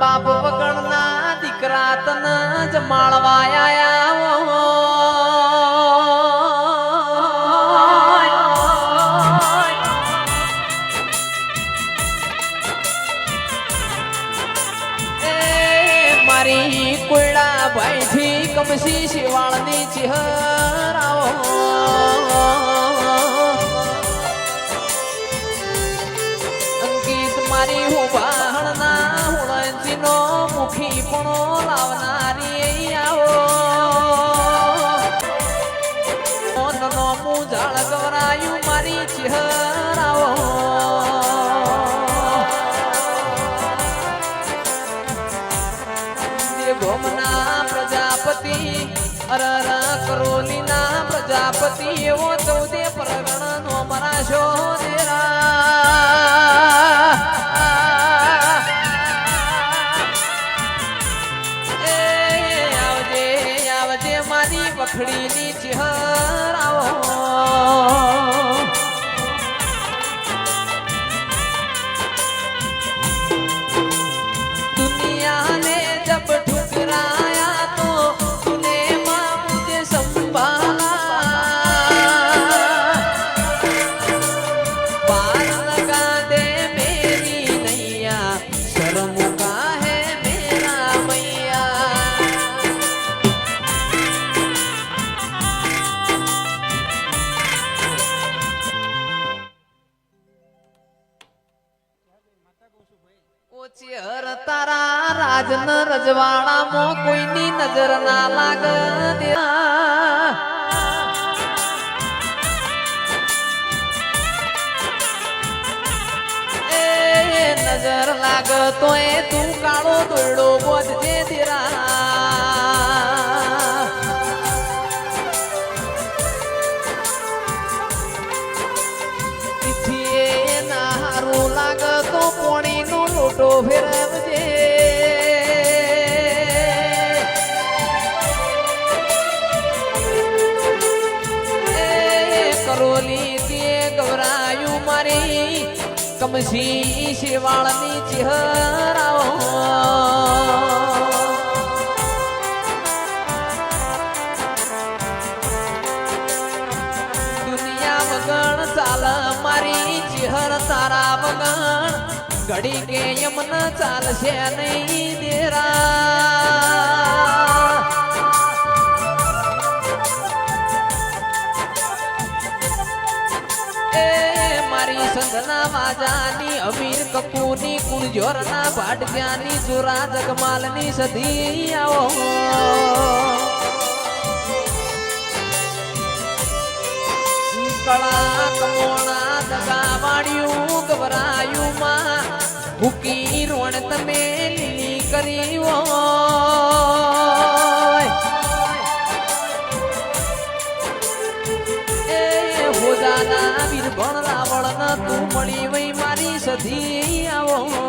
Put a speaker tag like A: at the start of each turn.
A: બાપ વગણના દીકરા તન જ એ મારી કોયડા ભાઈ થી કમસી શિવાળની ચિહરાવો. મુખી પણ લાવનારી આવો. નો મુજાળ ગવરાયું મારી ભોમના પ્રજાપતિ, અરર કરોલીના પ્રજાપતિ, એવો ચૌદે મારી વખડીની ચહેરાઓ. ઓછી હર તારા રાજન રજવાડામાં કોઈની નજર ના લાગ નજર લાગ તો એ તું કાળો દોડો બોધજે લોટો ફેરવજે. કરોલી તે ગવરાયું મારી કમસી શિવાળની ચહેરાઓ. વગણ ચાલ મારી ચિહર તારા વગણ ઘડી કે યમન ચાલશે નહીં દેરા એ મારી સંઘના વાજાની, અમીર કપૂરની, કુણજોરના ભાટક્યાની જોરા જગમાલની સધી આવો. કળા કમોણા દગા વાળ્યું ભૂકી રોણ તમે લીલી કરી હોદાના વીર ભણ રાવણ તું મળી વઈ મારી સધી આવો.